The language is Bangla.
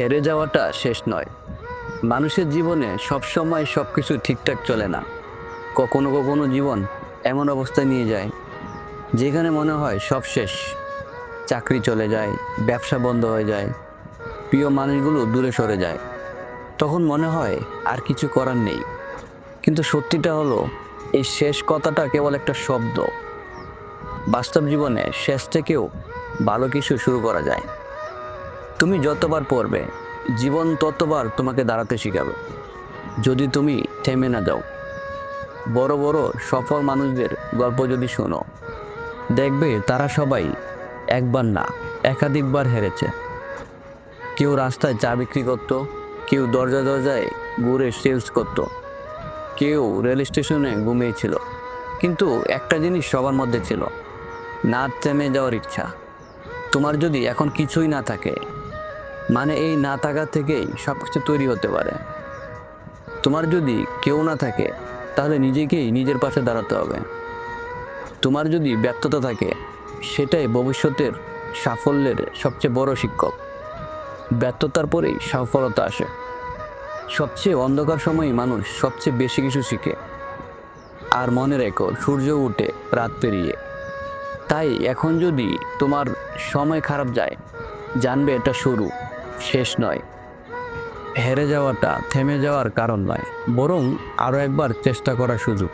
হেরে যাওয়াটা শেষ নয়। মানুষের জীবনে সবসময় সব কিছু ঠিকঠাক চলে না। কখনো কখনো জীবন এমন অবস্থায় নিয়ে যায়, যেখানে মনে হয় সব শেষ। চাকরি চলে যায়, ব্যবসা বন্ধ হয়ে যায়, প্রিয় মানুষগুলো দূরে সরে যায়। তখন মনে হয় আর কিছু করার নেই। কিন্তু সত্যিটা হলো, এই শেষ কথাটা কেবল একটা শব্দ। বাস্তব জীবনে শেষ থেকেও ভালো কিছু শুরু করা যায়। তুমি যতবার পড়বে, জীবন ততবার তোমাকে দাঁড়াতে শেখাবে। যদি তুমি থেমে না যাও, বড় বড় সফল মানুষদের গল্প যদি শোনো, দেখবে তারা সবাই একবার না, একাধিকবার হেরেছে। কেউ রাস্তায় চা বিক্রি করতো, কেউ দরজা দরজায় ঘুরে সেলস করতো, কেউ রেল স্টেশনে ঘুমিয়েছিল। কিন্তু একটা জিনিস সবার মধ্যে ছিল, না থেমে যাওয়ার ইচ্ছা। তোমার যদি এখন কিছুই না থাকে মানে এই না থাকা থেকেই সব কিছু তৈরি হতে পারে। তোমার যদি কেউ না থাকে, তাহলে নিজেকেই নিজের পাশে দাঁড়াতে হবে। তোমার যদি ব্যর্থতা থাকে, সেটাই ভবিষ্যতের সাফল্যের সবচেয়ে বড় শিক্ষক। ব্যর্থতার পরেই সফলতা আসে। সবচেয়ে অন্ধকার সময়ে মানুষ সবচেয়ে বেশি কিছু শিখে। আর মনে রেখো, সূর্য উঠে রাত পেরিয়ে। তাই এখন যদি তোমার সময় খারাপ যায়, জানবে এটা শুরু। শেষ নয়। হেরে যাওয়াটা থেমে যাওয়ার কারণ নয় বরং আরও একবার চেষ্টা করার সুযোগ।